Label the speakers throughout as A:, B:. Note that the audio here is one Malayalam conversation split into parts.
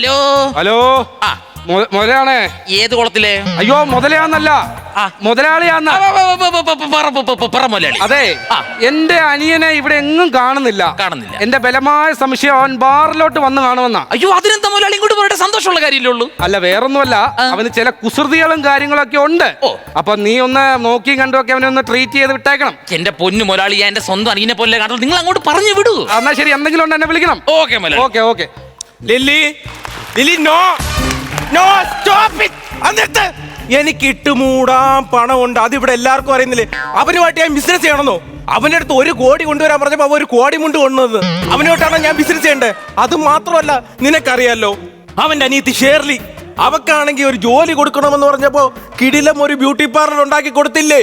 A: ഹലോ.
B: ഹലോ.
A: ആ.
B: മുതലാണേ
A: ഏത് കുളത്തിലെ?
B: അയ്യോ മുതലയാന്നല്ല
A: ആ.
B: മുതലാളിയാന്ന. അതെ. എന്റെ അനിയനെ ഇവിടെ എങ്ങും കാണുന്നില്ല.
A: കാണുന്നില്ല.
B: എന്റെ ബലമായ സംശയം അവൻ ബാറിലോട്ട് വന്ന് കാണുമെന്നാ.
A: അയ്യോ അതിനെന്താ മുതലാളി? ഇങ്ങോട്ട് പോയിട്ട് സന്തോഷമുള്ള കാര്യമില്ലുള്ളൂ
B: അല്ല വേറൊന്നുമല്ല. അവന് ചില കുസൃതികളും കാര്യങ്ങളൊക്കെ ഉണ്ട്.
A: ഓ.
B: അപ്പൊ നീ ഒന്ന് നോക്കിയും കണ്ടും ഒക്കെ അവനെ ഒന്ന് ട്രീറ്റ് ചെയ്ത് വിട്ടേക്കണം.
A: എന്റെ പൊന്നു മുതലാളി ഞാൻ എന്റെ സ്വന്തം അനിയനെ പോലെ കാണുന്നത്? നിങ്ങൾ അങ്ങോട്ട് പറഞ്ഞു വിടൂ.
B: എന്നാ ശരി. എന്തെങ്കിലും ഉണ്ട് എന്നെ വിളിക്കണം.
A: Okay
B: okay okay.
C: Lily Lily no. No stop എന്നിട്ട് എനിക്ക് ഇട്ടുമൂടാൻ പണമുണ്ട്. അതിവിടെ എല്ലാവർക്കും അറിയുന്നില്ലേ? അവനുമായിട്ട് ഞാൻ ബിസിനസ് ചെയ്യണമെന്നോ? അവന്റെ അടുത്ത് ഒരു കോടി കൊണ്ടുവരാൻ പറഞ്ഞപ്പോൾ അവൻ ഒരു കോടി മുണ്ട് കൊണ്ടുവന്നത്. അവനോട്ടാണ് ഞാൻ ബിസിനസ് ചെയ്യേണ്ടത്? അത് മാത്രമല്ല നിനക്കറിയാലോ അവന്റെ അനിയത്തി ഷേർലി അവക്കാണെങ്കിൽ ഒരു ജോലി കൊടുക്കണമെന്ന് പറഞ്ഞപ്പോ കിടിലം ഒരു ബ്യൂട്ടി പാർലർ ഉണ്ടാക്കി കൊടുത്തില്ലേ?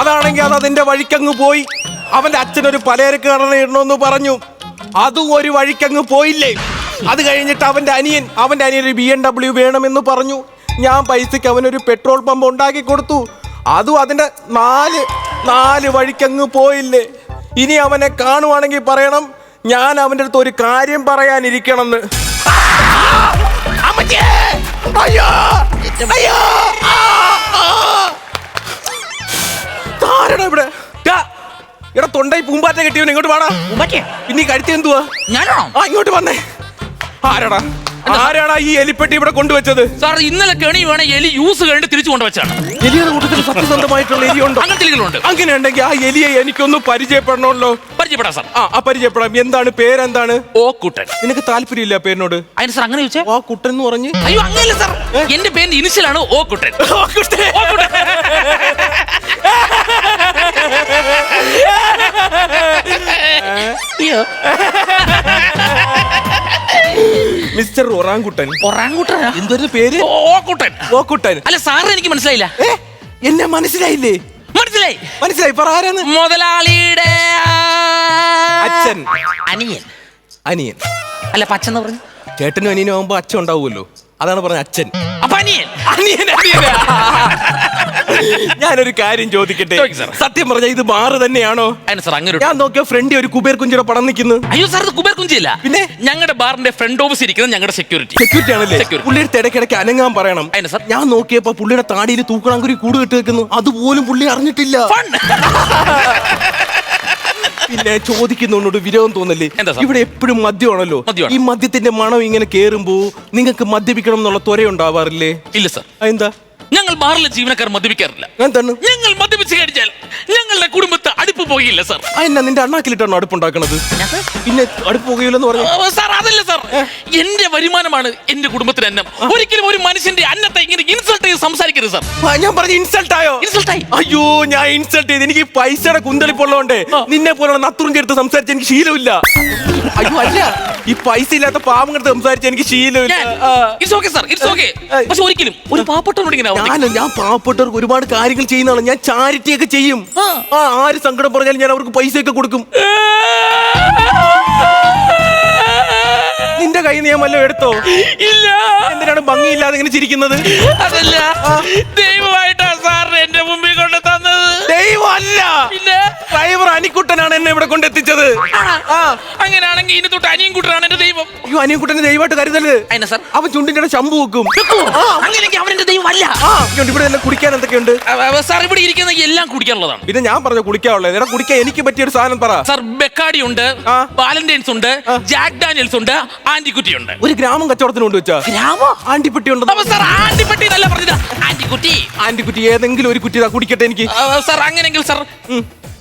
C: അതാണെങ്കിൽ അത് അതിന്റെ വഴിക്കങ്ങ് പോയി. അവന്റെ അച്ഛനൊരു പലചരക്ക് കടന ഇടണമെന്ന് പറഞ്ഞു. അതും ഒരു വഴിക്കങ്ങ് പോയില്ലേ? അത് കഴിഞ്ഞിട്ട് അവന്റെ അനിയൻ അവന്റെ അനിയൻ ഒരു ബി എം ഡബ്ല്യു വേണമെന്ന് പറഞ്ഞു. ഞാൻ പൈസക്ക് അവനൊരു പെട്രോൾ പമ്പ് ഉണ്ടാക്കി കൊടുത്തു. അതും അതിന്റെ നാല് നാല് വഴിക്കങ്ങ് പോയില്ലേ. ഇനി അവനെ കാണുവാണെങ്കിൽ പറയണം ഞാൻ അവന്റെ അടുത്ത് ഒരു കാര്യം പറയാനിരിക്കണമെന്ന്! അയ്യോ! അയ്യോ! ഇവിടെ! എടാ തൊണ്ടയിൽ പൂമ്പാറ്റ കെട്ടിയവൻ ഇങ്ങോട്ട് വാടാ. ഇനി കഴുത്തി എന്തുവാ?
A: ഞാനാണോ
C: ആ ഇങ്ങോട്ട് വന്നേ. ആരാടാ? ആരാടാ ഈ എലിപ്പെട്ടി ഇവിടെ കൊണ്ടുവച്ചത്?
A: സാർ ഇന്നലെ കെണി വേണേ എലി യൂസ് കഴിഞ്ഞ് തിരിച്ചു കൊണ്ടുവച്ചാണ്
C: എലിയുടെ കൂട്ടത്തിൽ സത്യസന്ധമായിട്ടുള്ള എലിയുണ്ടോ?
A: അങ്ങനത്തെ എലികളുണ്ട്.
C: അങ്ങനെ ഉണ്ടെങ്കിൽ ആ എലിയെ എനിക്കൊന്ന് പരിചയപ്പെടണമല്ലോ.
A: പരിചയപ്പെടാം സാർ
C: ആ ആ പരിചയപ്പെടാം. എന്താണ് പേരെന്താണ്?
A: ഓ കുട്ടൻ.
C: നിനക്ക് താല്പര്യമില്ല ആ പേരിനോട്?
A: അതിന് സാർ അങ്ങനെ ചോദിച്ചേ?
C: ഓ കുട്ടൻ എന്ന് പറഞ്ഞ്?
A: അയ്യോ അങ്ങനെയല്ല സാർ. എന്റെ പേരിന്റെ ഇനിഷ്യലാണ് ഓ കുട്ടൻ.
C: ആ, കുട്ടൻ.
A: ഓ കുട്ടൻ. അയ്യോ.
C: Mister orangutan.
A: ഒറാങ്കുട്ടനാ?
C: എന്തൊരു പേര്?
A: ഓക്കുട്ടൻ ഓ കുട്ടൻ
C: ഓ കുട്ടൻ
A: അല്ല സാർ എനിക്ക് മനസ്സിലായില്ല.
C: ഏ, എന്നെ മനസ്സിലായില്ലേ?
A: മനസ്സിലായി.
C: മനസ്സിലായി. പറ ആരാന്ന്?
A: മുതലാളിയുടെ
C: അച്ഛൻ.
A: അനിയൻ.
C: അനിയൻ.
A: അല്ല പച്ച എന്ന് പറഞ്ഞു?
C: ചേട്ടനും അനിയനും ആവുമ്പോ അച്ഛൻ ഉണ്ടാവുമല്ലോ. അതാണ് പറഞ്ഞ അച്ഛൻ.
A: അപ്പൊ അനിയൻ
C: അനിയൻ അനിയനാ. ഞാനൊരു കാര്യം ചോദിക്കട്ടെ?
A: ചോദിക്ക് സാർ.
C: സത്യം പറഞ്ഞ ഇത് ബാറ് തന്നെയാണോ?
A: അതിന് സാർ അങ്ങനെ ഒരു
C: ഞാൻ നോക്കിയ ഫ്രണ്ട് ഒരു കുബേർ കുഞ്ചിയുടെ പടം നിൽക്കുന്നു.
A: അയ്യോ സാർ ഇത് കുബേർ കുഞ്ചിയല്ല.
C: പിന്നെ?
A: ഞങ്ങളുടെ ബാറിന്റെ ഫ്രണ്ട് ഓഫീസ് ഇരിക്കുന്നത് ഞങ്ങളുടെ സെക്യൂരിറ്റി
C: സെക്യൂരിറ്റി ആണല്ലേ?
A: Security.
C: പുള്ളിയുടെ ഇടയ്ക്കിടയ്ക്ക് അനങ്ങാൻ പറയണം.
A: അതിന് സാർ.
C: ഞാൻ നോക്കിയപ്പോ പുള്ളിയുടെ താടിയിൽ തൂക്കണാങ്കുരി കൂട് കെട്ടി വെക്കുന്നു. അതുപോലും പുള്ളി അറിഞ്ഞിട്ടില്ല. പിന്നെ ചോദിക്കുന്നോട് വിരോധം തോന്നല്ലേ?
A: എന്താ സാർ?
C: ഇവിടെ എപ്പോഴും മദ്യമാണല്ലോ.
A: മദ്യമാണ്.
C: ഈ മദ്യത്തിന്റെ മണം ഇങ്ങനെ കേറുമ്പോ നിങ്ങൾക്ക് മദ്യപിക്കണം എന്നുള്ള ത്വര ഉണ്ടാവാറില്ലേ
A: ഇല്ല സാർ.
C: എന്താ?
A: ഞങ്ങൾ ബാറിലെ ജീവനക്കാർ മദ്യപിക്കാറില്ല.
C: എന്താണ്
A: ഞങ്ങൾ മദ്യപിച്ച് കഴിഞ്ഞാൽ ഞങ്ങളുടെ കുടുംബത്തെ അടുപ്പ് പോകില്ല സാർ.
C: എന്നാ നിന്റെ അണ്ണാക്കിലിട്ടാണോ അടുപ്പുണ്ടാക്കണത്? പിന്നെ അടുപ്പ് പുകയില്ലെന്ന് പറഞ്ഞു?
A: സാർ അതല്ല സാർ. എന്റെ വരുമാനമാണ് എന്റെ കുടുംബത്തിന് അന്നം. ഒരിക്കലും ഒരു മനുഷ്യന്റെ അന്നത്തെ ഇങ്ങനെ ഇൻസൾട്ട് ചെയ്ത് സംസാരിക്കരുത് സാർ.
C: ഞാൻ പറഞ്ഞു ഇൻസൾട്ട് ആയോ?
A: ഇൻസൾട്ട് ആയി.
C: അയ്യോ ഞാൻ ഇൻസൾട്ട് ചെയ്ത് എനിക്ക് പൈസയുടെ കുന്തളിപ്പുള്ളതുകൊണ്ട് നിന്നെ പോലുള്ള നത്തുറിന്റെ അടുത്ത് സംസാരിച്ച് എനിക്ക് ശീലമില്ല. അയ്യോ അല്ല. ഈ പൈസ ഇല്ലാത്ത പാവങ്ങളുടെ സംസാരിച്ച് എനിക്ക് ശീലമില്ല.
A: It's okay sir it's okay പക്ഷെ ഒരിക്കലും ഒരു പാവപ്പെട്ടവനോട് ഇങ്ങനെ.
C: ഞാൻ ഞാൻ പാവപ്പെട്ടവർക്ക് ഒരുപാട് കാര്യങ്ങൾ ചെയ്യുന്നതാണ്. ഞാൻ ചാരിറ്റി ഒക്കെ ചെയ്യും. ആ. ആര് സങ്കടം പറഞ്ഞാലും ഞാൻ അവർക്ക് പൈസ ഒക്കെ കൊടുക്കും. നിന്റെ കൈ ഞാൻ വല്ലതും എടുത്തോ?
A: ഇല്ല.
C: എന്തിനാണ് ഭംഗിയില്ലാതെ ഇങ്ങനെ ചിരിക്കുന്നത്?
A: അതല്ല. ദൈവമായിട്ടാണ്
C: അനിക്കുട്ടനാണ് എന്നെ ഇവിടെ കൊണ്ടെത്തിച്ചത്.
A: അങ്ങനെയാണെങ്കിൽ ഇനി തൊട്ട് അനിയൻകുട്ടനാണ് എന്റെ ദൈവം.
C: അയ്യോ അനിയൻകുട്ടനെ ദൈവമായിട്ട് കരുതൽ
A: അതിനാ സാർ?
C: അവൻ ചുണ്ടിന്റെ ശമ്പു വെക്കും.
A: അങ്ങനെയെങ്കിൽ അവനെന്റെ
C: ദൈവം അല്ല ഇവിടെ എന്നെ കുടിക്കാൻ എന്തൊക്കെയുണ്ട്?
A: സാർ ഇവിടെ ഇരിക്കുന്ന എല്ലാം കുടിക്കാനുള്ളതാണ്.
C: പിന്നെ ഞാൻ പറഞ്ഞ കുടിക്കാനുള്ളത് എടാ കുടിക്കാൻ എനിക്ക് പറ്റിയ ഒരു സാധനം പറ.
A: സാർ ബെക്കാടി ഉണ്ട്. വാലന്റൈൻസ് ഉണ്ട് ജാക്ക് ഡാനിയൽസ് ഉണ്ട് ആന്റിക്കുട്ടി ഉണ്ട്.
C: ഒരു ഗ്രാമം കച്ചവടത്തിന് കൊണ്ട് വെച്ചാ.
A: ഗ്രാമം?
C: ആന്റിപ്പെട്ടി ഉണ്ട്
A: സാർ ആന്റിപ്പെട്ടി അല്ല പറഞ്ഞത്. ആന്റിക്കുട്ടി
C: ആന്റിക്കുട്ടി ഏതെങ്കിലും ഒരു കുറ്റി കുടിക്കട്ടെ എനിക്ക്.
A: സാർ അങ്ങനെയെങ്കിൽ സാർ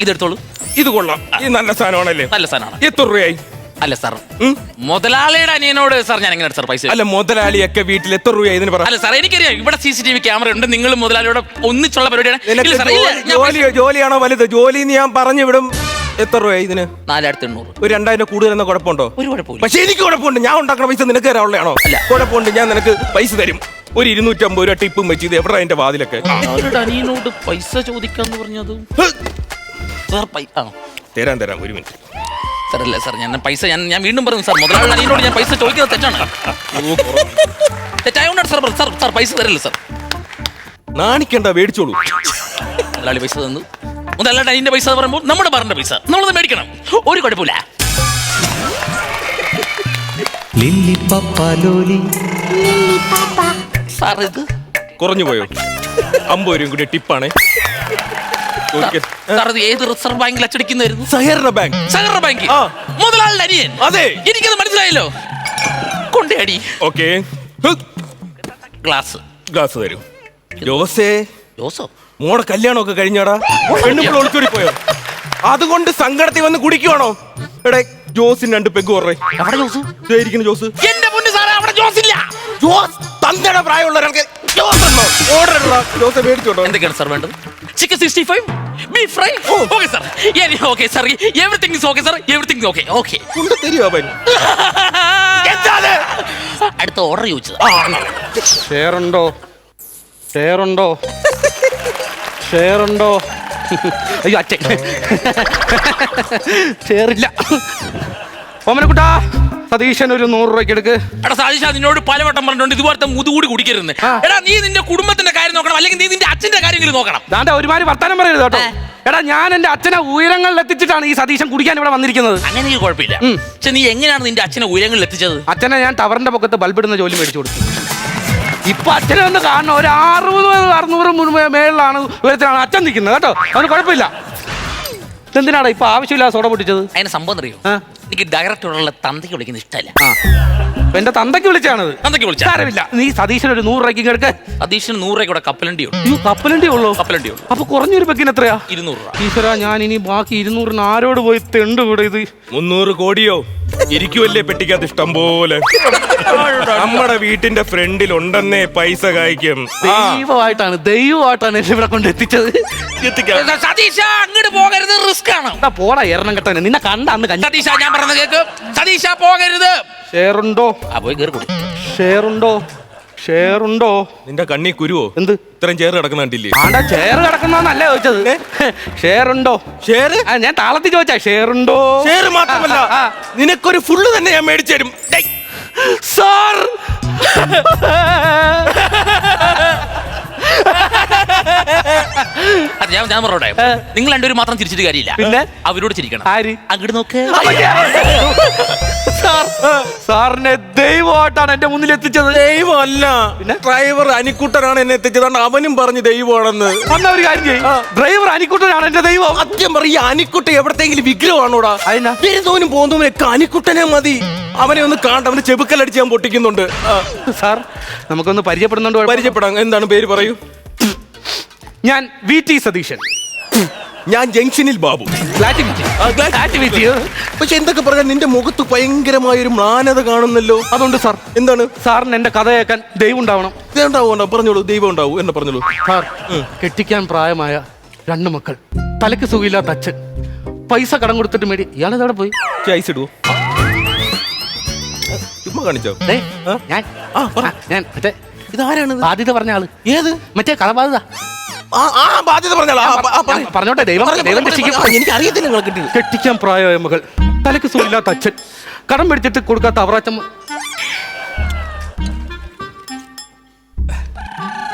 A: ഇതെടുത്തോളൂ.
C: ഇത് കൊള്ളാം. ഇത് നല്ല സാധനമാണല്ലേ?
A: നല്ല സാധനമാണ്.
C: എത്ര രൂപയായി?
A: അല്ല സാർ.
C: ഉം.
A: മുതലാളിയുടെ അനിയനോട് സാർ ഞാൻ എങ്ങനെ സാർ പൈസ
C: അല്ല മുതലാളിയൊക്കെ വീട്ടിൽ എത്ര രൂപയായി ഇതിന് പറ.
A: അല്ല സാർ എനിക്കറിയാം. ഇവിടെ C C T V camera ഉണ്ട്. നിങ്ങൾ മുതലാളിയോടെ ഒന്നിച്ചുള്ള പരിപാടിയാണ്.
C: നിനക്ക്
A: ഇല്ല സാർ ഇല്ല
C: ജോലി-
A: ഞാൻ
C: ജോലി ജോലിയാണോ വലുത്? ജോലി എന്ന് ഞാൻ പറഞ്ഞു വിടും. എത്ര രൂപയായി ഇതിന്?
A: നാലായിരത്തി എണ്ണൂറ്
C: ഒരു രണ്ടായിരം കൂടുതൽ എന്ന കുഴപ്പമുണ്ടോ?
A: ഒരു കുഴപ്പമില്ല.
C: പക്ഷെ എനിക്ക് കുഴപ്പമുണ്ട്. ഞാൻ ഉണ്ടാക്കുന്ന പൈസ നിനക്ക് തരാനുള്ളതാണോ
A: അല്ല.
C: കുഴപ്പമുണ്ട്. ഞാൻ നിനക്ക് പൈസ തരും. ഒരു ഇരുന്നൂറ്റമ്പത് രൂപ ടിപ്പും വെച്ച് ഇത് എവിടെ അതിന്റെ വാതിലൊക്കെ?
A: അനിയനോട് പൈസ ചോദിക്കാന്ന് പറഞ്ഞത്?
C: ഹ്!
A: സാർ പൈ ആ
C: തരാൻ തരാം ഒരു മിനിറ്റ്.
A: സാർ അല്ല സാർ ഞാൻ പൈസ ഞാൻ ഞാൻ വീണ്ടും പറഞ്ഞു സാർ മുതലാളി അനിയനോട് ഞാൻ പൈസ ചോദിക്കുന്നത് തെറ്റാണ്. തെറ്റായോണ്ടാണ് സാർ സാർ സാർ പൈസ തരല്ല സാർ?
C: നാണിക്കണ്ട മേടിച്ചോളൂ.
A: മുതലാളി പൈസ തന്നു. മുതലാളി അനിയന്റെ പൈസ പറയുമ്പോൾ നമ്മുടെ പറഞ്ഞ പൈസ. നമ്മളത് മേടിക്കണം. ഒരു കുഴപ്പമില്ല.
D: ലില്ലി
A: സാർ ഇത്
C: കുറഞ്ഞു പോയോ? അമ്പത് രൂപയും കൂടി ടിപ്പാണ്.
A: സാർ ഇത് ഏത് റിസർവ് ബാങ്കിൽ അച്ചടിക്കുന്നതായിരുന്നു?
C: സഹകരണ ബാങ്ക്.
A: സഹകരണ ബാങ്ക്
C: ആ.
A: മുതലാളിയുടെ അനിയൻ.
C: അതെ.
A: എനിക്കത് മനസ്സിലായല്ലോ. കൊണ്ടേടി
C: ഓക്കെ.
A: ഗ്ലാസ്.
C: ഗ്ലാസ് തരൂ. ജോസേ.
A: ജോസോ?
C: മോടെ കല്യാണമൊക്കെ കഴിഞ്ഞാടാ. പെണ്ണുമ്പോൾ ഒളിച്ചോടി പോയോ? അതുകൊണ്ട് സങ്കടത്തിൽ വന്ന് കുടിക്കുവാണോ? എടേ ജോസിന് രണ്ട് പെഗ് കുറേ.
A: എവിടെ ജോസ്?
C: ഇരിക്കുന്നു ജോസ്.
A: എന്റെ മുന്നിൽ സാറേ അവിടെ ജോസ് ഇല്ല.
C: ജോസ് തന്തയുടെ പ്രായമുള്ള ഒരാൾക്ക് ജോസ് മേടിച്ചോട്ടോ
A: എന്തൊക്കെയാണ് സാർ വേണ്ടത് chicken sixty five beef fry okay sir okay sir everything is okay sir everything okay okay
C: കൊണ്ട് തരുമോ അവൻ?
A: അടുത്ത ഓർഡർ ചോദിച്ചത്.
B: ഷെയർ ഉണ്ടോ? ഷെയർ ഉണ്ടോ? ഷെയർ ഉണ്ടോ? അയ്യോ അച്ഛൻ ഷെയർ ഇല്ല. ഓമനക്കുട്ടാ സതീശൻ ഒരു നൂറ് രൂപയ്ക്ക് എടുക്ക്.
A: എടാ സതീശ നിന്നോട് പലവട്ടം പറഞ്ഞിട്ടുണ്ട് ഇതുപോലത്തെ മുതുകൂടി കുടിക്കരുത്
B: ആ.
A: എടാ നീ നിന്റെ കുടുംബത്തിന്റെ കാര്യം നോക്കണം അല്ലെങ്കിൽ നീ നിന്റെ അച്ഛന്റെ കാര്യങ്ങൾ നോക്കണം.
B: ദാണ്ട ഒരുമാതിരി വർത്താനം പറയരുത് കേട്ടോ. എടാ ഞാൻ എന്റെ അച്ഛനെ ഉയരങ്ങളിൽ എത്തിച്ചിട്ടാണ് ഈ സതീശൻ കുടിക്കാൻ ഇവിടെ വന്നിരിക്കുന്നത്.
A: അങ്ങനെ കുഴപ്പമില്ല. പക്ഷെ നീ എങ്ങനെയാണ് നിന്റെ അച്ഛനെ ഉയരങ്ങളിൽ എത്തിച്ചത്?
B: അച്ഛനെ ഞാൻ ടവറിന്റെ പൊക്കത്ത് ബൾബിടുന്ന ജോലി മേടിച്ചു കൊടുത്തു. ഇപ്പൊ അച്ഛനെ ഒന്ന് കാണണം ഒരു അറുപത് അറുന്നൂറ് മേളിലാണ് ഉയരത്തിലാണ് അച്ഛൻ നിൽക്കുന്നത് കേട്ടോ. അവന് കുഴപ്പമില്ല. എന്തിനാണ് ഇപ്പൊ ആവശ്യമില്ലാതെ സോഡ പൊട്ടിച്ചത്?
A: അതിന് സംഭവം അറിയോ. എനിക്ക് ഡയറക്ടറുള്ള തന്തയ്ക്ക് വിളിക്കുന്ന ഇഷ്ടമല്ല.
B: എന്റെ തന്തയ്ക്ക് വിളിച്ചാണത്.
A: തന്തയ്ക്ക് വിളിച്ചാ?
B: സാരമില്ല. നീ സതീശൻ ഒരു നൂറ് രൂപയ്ക്ക് എടുക്ക.
A: സതീശൻ നൂറ് രൂപ കൂടെ കപ്പലണ്ടി ഉണ്ട്.
B: അയ്യോ കപ്പലണ്ടി ഉള്ളൂ?
A: കപ്പലണ്ടി ഉള്ളൂ
B: അപ്പൊ കുറഞ്ഞൊരു പെക്കിന് എത്രയാ?
A: ഇരുന്നൂറ് രൂപ.
B: ഈശ്വര ഞാൻ ഇനി ബാക്കി ഇരുന്നൂറിന് ആരോട് പോയി തെണ്ട് കൂടെ ഇത്?
C: മുന്നൂറ് കോടിയോ? ഇരിക്കുമല്ലേ പെട്ടിക്കകത്ത് ഇഷ്ടം പോലെ. നമ്മുടെ വീട്ടിന്റെ ഫ്രണ്ടിൽ ഉണ്ടെന്നേ പൈസ കായ്ക്കും.
B: ദൈവമായിട്ടാണ് ദൈവമായിട്ടാണ് എന്നെ ഇവിടെ കൊണ്ട് എത്തിച്ചത്.
C: എത്തിക്കാം.
A: സതീഷ അങ്ങോട്ട് പോകരുത് റിസ്ക് ആണ്
B: പോടാ എറണം കെട്ടാൻ നിന്നെ കണ്ട അന്ന്
A: സതീശ ഞാൻ പറഞ്ഞത് കേക്ക്. സതീഷ പോകരുത്.
B: ഷെയർ ഉണ്ടോ
A: ആ പോയി കയറി കൊടുക്കും
B: ഷെയർ ഉണ്ടോ ഷെയർ ഉണ്ടോ
C: നിന്റെ കണ്ണി കുരുവോ?
B: എന്ത്?
C: ഇത്രയും ചേർ കിടക്കുന്ന കണ്ടില്ലേ?
B: ആണ്ടാ ഷെയർ കിടക്കുന്നല്ല ചോദിച്ചത്. ഷെയർ ഉണ്ടോ
C: ഷെയർ
B: ആ, ഞാൻ താളത്തിൽ ചോദിച്ചാ ഷെയർ ഉണ്ടോ
C: ഷെയർ മാത്രമല്ല. നിനക്കൊരു ഫുള്ള് തന്നെ ഞാൻ മേടിച്ചു തരും. ഡേയ്,
B: സാർ!
A: ഞാൻ ഞാൻ പറഞ്ഞോട്ടെ. നിങ്ങൾ രണ്ടുപേരും മാത്രം ചിരിച്ചിട്ട് കാര്യമില്ല.
B: പിന്നെ?
A: അവരോട് ചിരിക്കണം.
B: ആര്?
A: അങ്ങോട്ട് നോക്ക്.
B: സാർ സാറിനെ ദൈവമായിട്ടാണ് എന്റെ മുന്നിൽ എത്തിച്ചത്
C: ദൈവമല്ല. പിന്നെ? ഡ്രൈവർ അനിക്കുട്ടനാണ് എന്നെ എത്തിച്ചത്. അവനും പറഞ്ഞു ദൈവമാണെന്ന്.
B: അന്ന ഒരു കാര്യം ചെയ്യും. ഡ്രൈവർ അനിക്കുട്ടനാണ് എന്റെ ദൈവം.
C: സത്യം പറയും ഈ അനിക്കുട്ട എവിടത്തെങ്കിലും വിഗ്രഹമാണോടാ?
B: അതിനാ?
C: വരുന്നവനും പോകുന്നവനൊക്കെ അനിക്കുട്ടനെ മതി. അവനെ ഒന്ന് കാണണ്ട. അവന് ചെബുക്കലടിച്ച് ഞാൻ പൊട്ടിക്കുന്നുണ്ട്. ആ,
B: സാർ നമുക്കൊന്ന് പരിചയപ്പെടുന്നുണ്ട്?
C: പരിചയപ്പെടാം. എന്താണ് പേര് പറയൂ?
B: ഞാൻ വി ടി സതീശൻ.
C: ഞാൻ ജംഗ്ഷനിൽ ബാബു. പക്ഷെ എന്തൊക്കെ പറഞ്ഞാൽ നിന്റെ മുഖത്ത് ഭയങ്കരമായ ഒരു മ്ലാനത കാണുന്നല്ലോ.
B: അതുകൊണ്ട് സാർ.
C: എന്താണ്?
B: സാറിന് എന്റെ കഥ കേൾക്കാൻ ദൈവം ഉണ്ടാവണം.
C: ഉണ്ടാവും പറഞ്ഞോളൂ. ദൈവം ഉണ്ടാവും. എന്നെ പറഞ്ഞോളൂ.
B: സാർ കെട്ടിക്കാൻ പ്രായമായ രണ്ട് മക്കൾ. തലയ്ക്ക് സുഖമില്ലാത്ത അച്ഛൻ. പൈസ കടം കൊടുത്തിട്ട് മേടി. ഇയാളത് എവിടെ പോയി.
C: ഐസ് ഇടുവോ? ചുമ്മാ കാണിച്ചോ?
B: ഞാൻ. ഞാൻ മറ്റേ
C: ഇതാരാണ്
B: ആദ്യത്തെ പറഞ്ഞ ആൾ.
C: ഏത്?
B: മറ്റേ കടബാധ്യത
C: ആ ആ ബാധ്യത
B: പറഞ്ഞോട്ടെ ദൈവം ദൈവം രക്ഷിക്കും.
C: എനിക്ക് അറിയത്തില്ല നിങ്ങൾ കിട്ടി
B: കെട്ടിക്കാൻ പ്രായമായ മകൾ. തലക്ക് സുഖമില്ലാത്ത അച്ഛൻ. കടം പിടിച്ചിട്ട് കൊടുക്കാത്ത അവറാച്ചമ്മ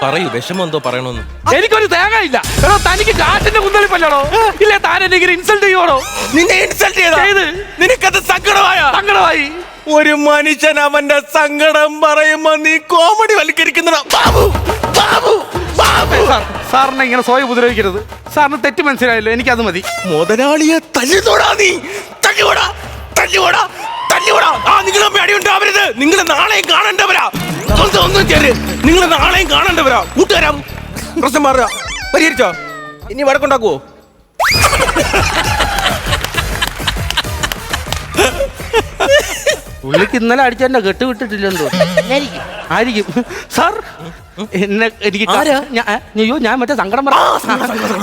C: പറയൂ വിഷമം എന്തോ പറയണമെന്ന്
B: എനിക്കൊരു തേങ്ങ ഇല്ല എടോ തനിക്ക് കാറ്റിന്റെ കുന്തളിപ്പല്ലോ ഇല്ലേ താൻ എന്നെ ഇങ്ങനെ ഇൻസൾട്ട് ചെയ്യോടോ
C: നിന്നെ ഇൻസൾട്ട് ചെയ്ത?
B: ചെയ്ത്.
C: നിനക്കത് സങ്കടമായ?
B: സങ്കടമായി.
C: ഒരു മനുഷ്യൻ അവന്റെ സങ്കടം പറയുമ്പോ നീ കോമഡി വൽക്കരിക്കുന്ന ബാബു ബാബു ബാബു.
B: സാർ സാറിനെ ഇങ്ങനെ സ്വയം ഉപദ്രവിക്കരുത്. സാറിന് തെറ്റ് മനസ്സിലായല്ലോ? എനിക്ക് അത് മതി.
C: മുതലാളിയെ തല്ലിത്തോടാ നീ. തല്ലിവിടാ. തല്ലിവിടാ. തല്ലിവിടാ. ആ നിങ്ങൾ തമ്മിൽ അടിയുണ്ടാവരുത്. നിങ്ങൾ നാളെയും കാണേണ്ടവരാ. ഒന്നും ഒന്നും ചേര്. നിങ്ങൾ നാളെയും കാണേണ്ടവരാ. കൂട്ടുകാരാ. പ്രശ്നം മാറുക. പരിഹരിച്ചോ? ഇനി വടക്കുണ്ടാക്കുവോ
B: പുള്ളിക്ക് ഇന്നലെ അടിച്ചെന്റെ കെട്ട് വിട്ടിട്ടില്ലെന്തോ ആയിരിക്കും. സാർ എന്നെ എനിക്ക് അയ്യോ ഞാൻ മറ്റേ സങ്കടം പറ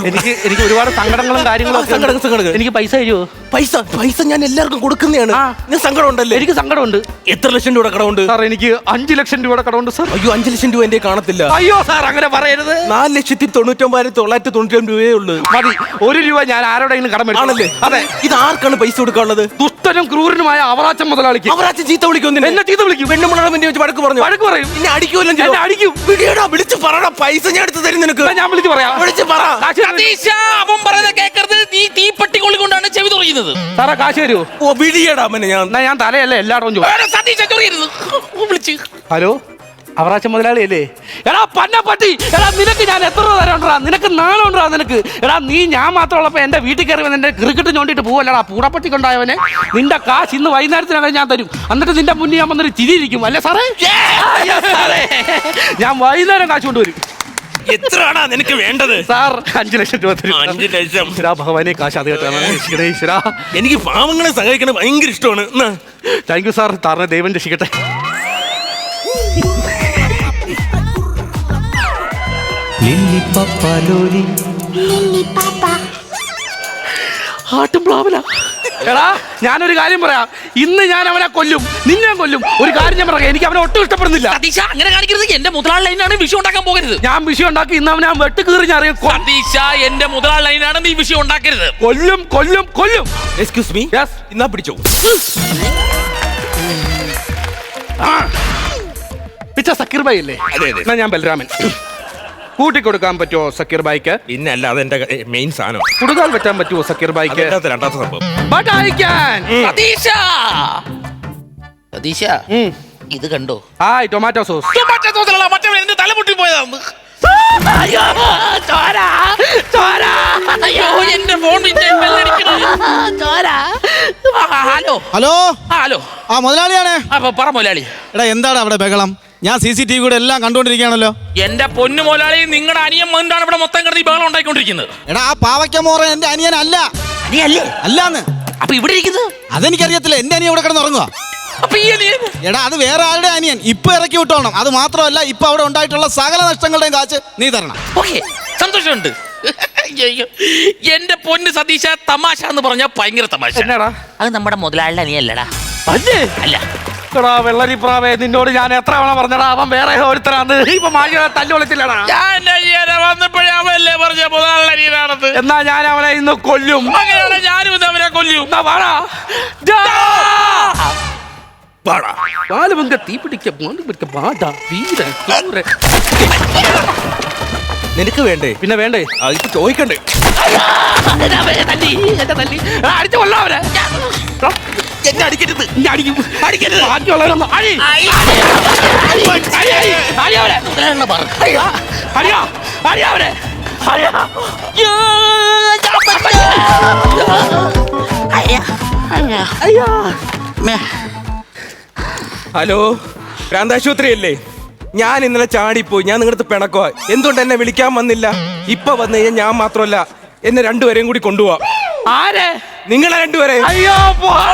B: എനിക്ക് എനിക്ക് ഒരുപാട് സങ്കടങ്ങളും കാര്യങ്ങളും. എനിക്ക് പൈസ തരുമോ
C: പൈസ പൈസ ഞാൻ എല്ലാവർക്കും കൊടുക്കുന്നതാണ്. ഞാൻ സങ്കടം ഉണ്ടല്ലേ?
B: എനിക്ക് സങ്കടമുണ്ട്
C: എത്ര ലക്ഷം രൂപ കടമുണ്ട്
B: സാർ എനിക്ക് അഞ്ചു ലക്ഷം രൂപയുടെ കടമുണ്ട് സാർ.
C: അയ്യോ അഞ്ചു ലക്ഷം രൂപ എന്റെ കാണത്തില്ല.
B: അയ്യോ സാർ അങ്ങനെ പറയരുത്.
C: നാല് ലക്ഷത്തി തൊണ്ണൂറ്റൊമ്പതിനായിരത്തി തൊള്ളായിരത്തി തൊണ്ണൂറ്റി രൂപയേ ഉള്ളൂ.
B: മതി. ഒരു രൂപ ഞാൻ ആരോടെങ്കിലും കടം.
C: ആണല്ലേ?
B: അതെ.
C: ഇത് ആർക്കാണ് പൈസ കൊടുക്കാനുള്ളത്?
B: ദുഷ്ടനും ക്രൂരനുമായ അവറാച്ചൻ മുതലാളിക്ക്.
C: അവറാച്ചൻ ചീത്ത വിളിക്കുന്നു
B: എന്നെ ചീത്ത വിളിക്കും.
C: പെണ്ണുമുള്ള വെച്ച് വഴക്ക് പറഞ്ഞു.
B: വഴക്ക് പറയും.
C: പിന്നെ അടിക്കുമല്ലോ
B: അടിക്കും.
C: വിടിയടാ വിളിച്ചു പറടാ പൈസ ഞാൻ എടുത്ത് തരും നിനക്ക്.
B: ഞാൻ വിളിച്ചു പറയാം.
C: വിളിച്ചു പറ.
A: സതീശ അവൻ പറയുന്നത് കേക്കരുത്. നീ തീപ്പെട്ടി കൊള്ളിക്കൊണ്ടാണ് ചെവി തുറയുന്നത്.
B: സാറേ കാശ് തരൂ.
C: ഓ വിളിയടാ അവനെ ഞാൻ.
B: ഞാൻ തലയല്ലേ എല്ലായിടവും
A: സതീശ ചൊറിയരുത് വിളിച്ച്.
B: ഹലോ? അവറാച്ച മുതലാളി അല്ലേ എടാ പട്ടി എടാ നിനക്ക് ഞാൻ എത്ര രൂപ തരണ്ടാ നിനക്ക് നാളുണ്ടാ നിനക്ക്. എടാ നീ ഞാൻ മാത്രമുള്ളപ്പോ എന്റെ വീട്ടിൽ കയറി വന്ന് എന്റെ ക്രിക്കറ്റ് ചോണ്ടിട്ട് പോവല്ലടാ പൂടപ്പട്ടി കൊണ്ടായവനെ നിന്റെ കാശ് ഇന്ന് വൈകുന്നേരത്തിനകം ഞാൻ തരും. എന്നിട്ട് നിന്റെ മുന്നിൽ ഞാൻ വന്നൊരു ചിരിയിരിക്കും അല്ലേ സാറേ. ഞാൻ വൈകുന്നേരം കാശ് കൊണ്ടുവരും
C: എത്രയാണാ നിനക്ക് വേണ്ടത്?
B: സാർ അഞ്ചു ലക്ഷം രൂപ
C: അഞ്ച് ലക്ഷം.
B: ഭവാനെ കാശ് അത് കേട്ടാണ്
C: എനിക്ക് പാവങ്ങളെ സഹായിക്കണത് ഭയങ്കര ഇഷ്ടമാണ്.
B: താങ്ക് യു സാർ താറിനെ ദൈവം രക്ഷിക്കട്ടെ.
D: ലില്ലിപ്പപ്പലോലി.
B: ആട്ടും പ്ലാവല. എടാ ഞാനൊരു കാര്യം പറയാം. ഇന്ന് ഞാൻ അവനെ കൊല്ലും. നിന്നെ കൊല്ലും. ഒരു കാര്യം ഞാൻ പറയാം. എനിക്ക് അവനെ ഒട്ടും ഇഷ്ടപ്പെടുന്നില്ല.
A: സതീശ അങ്ങനെ കാണിക്കരുത്. എന്റെ മുതലാളി ലൈനാണ് വിഷയം ഉണ്ടാക്കാൻ പോകരുത്.
B: ഞാൻ വിഷയം ഉണ്ടാക്കി ഇന്ന് അവനെ ഞാൻ വെട്ട് കീറി ഞാൻ അറിയാം. കൊ-
A: സതീശ എന്റെ മുതലാളി ലൈനാണ് നീ വിഷയം ഉണ്ടാക്കരുത്.
B: കൊല്ലും കൊല്ലും കൊല്ലും.
C: Excuse me
B: Yes.
C: ഇന്നാ പിടിച്ചോ?
B: പിച്ച സക്കീർ ഭായി അല്ലേ?
C: അതെ, അതെ.
B: എന്നാ ഞാൻ ബലരാമൻ കൂട്ടിക്കൊടുക്കാൻ പറ്റുമോ സക്കീർ ബൈക്ക്
C: പിന്നെ അല്ല അതെന്റെ മെയിൻ സാധനം.
B: കൊടുക്കാൻ പറ്റാൻ പറ്റുമോ സക്കീർ ബൈക്ക്
C: അതിനകത്ത് രണ്ടാമത്തെ സംഭവം?
B: ബട്ട് ഐ ക്യാൻ
A: സതീശ സതീശ ഇത് കണ്ടോ?
B: ആ ടൊമാറ്റോ സോസ്
A: ടൊമാറ്റോ തോന്നലല്ല മറ്റേ എന്റെ തല പൊട്ടി പോയതാണ് അയ്യോ ചോര ചോര. അയ്യോ എന്റെ ഫോൺ ചോര. ഹലോ.
E: ഹലോ?
A: ആ ഹലോ.
E: ആ മുതലാളിയാണേ.
A: അപ്പൊ പറ മുതലാളി.
E: എടാ എന്താണ് അവിടെ ബഹളം? ഞാൻ സി സി ടി വിയുടെ എല്ലാം കണ്ടുകൊണ്ടിരിക്കുകയാണല്ലോ.
A: എന്റെ പൊന്നു മുതലാളി നിങ്ങളുടെ അനിയൻ മുൻപാണ് ഇവിടെ മൊത്തം കിടന്ന് ഈ ബഹളം ഉണ്ടായിക്കൊണ്ടിരിക്കുന്നത്.
E: എടാ ആ പാവയ്ക്ക മോറ എന്റെ അനിയനല്ല.
A: അനിയല്ലേ?
E: അല്ലാന്ന്.
A: അപ്പൊ ഇവിടെ ഇരിക്കുന്നത്
E: അതെനിക്കറിയത്തില്ല. എന്റെ അനിയൻ ഇവിടെ കിടന്ന് ഉറങ്ങുക
A: അപ്പൊ ഈ അനിയൻ
E: എടാ അത് വേറെ ആരുടെ അനിയൻ? ഇപ്പൊ ഇറക്കി വിട്ടോണം. അത് മാത്രമല്ല ഇപ്പൊ അവിടെ ഉണ്ടായിട്ടുള്ള സകല നഷ്ടങ്ങളുടെയും കാശ് നീ തരണം.
A: ഓക്കെ സന്തോഷമുണ്ട്. അയ്യോ. എന്റെ പൊന്ന് സതീശ തമാശ എന്ന് പറഞ്ഞാൽ ഭയങ്കര തമാശ.
B: എന്നാടാ?
A: അത് നമ്മുടെ മുതലാളിയുടെ അനിയല്ലടാ
B: അല്ലേ?
A: അല്ല.
B: എടാ വെള്ളരി പ്രാവേ നിന്നോട് ഞാൻ എത്ര തവണ പറഞ്ഞടാ അവൻ വേറെ ഒരുത്തരാന്ന് ഇപ്പൊ മാറ്റി തല്ലു വിളിച്ചില്ലടാ.
A: ഞാൻ വന്നപ്പോഴേ അവല്ലേ പറഞ്ഞ
B: എന്നാ ഞാൻ അവനെ ഇന്ന് കൊല്ലും.
A: അങ്ങനെയാണ് ഞാനും അവനെ കൊല്ലും.
B: വാടാ. തീ പിടിക്ക പിടിക്ക വാടാ വീര.
C: നിനക്ക് വേണ്ടേ?
B: പിന്നെ വേണ്ടേ?
C: ഇപ്പൊ ചോദിക്കണ്ടേ?
B: അടിച്ച് കൊല്ലാം അവനെ.
C: എന്നെ അടിക്കരുത്.
B: അടിക്കരുത്. ബാക്കിയുള്ളവരൊന്നും അടി. അറിയാവരെ. അടിയോ. അയ്യോ.
C: ഹലോ ഭ്രാന്താശുപത്രി അല്ലേ? ഞാൻ ഇന്നലെ ചാടിപ്പോയി. ഞാൻ നിങ്ങളുടെ പിണക്കോ എന്തുകൊണ്ട് എന്നെ വിളിക്കാൻ വന്നില്ല? ഇപ്പൊ വന്നു കഴിഞ്ഞാൽ ഞാൻ മാത്രമല്ല എന്നെ രണ്ടുപേരെയും കൂടി കൊണ്ടുപോവാ.
B: ആരെ
C: നിങ്ങളെ രണ്ടുപേരെ
B: അയ്യോ പോടാ.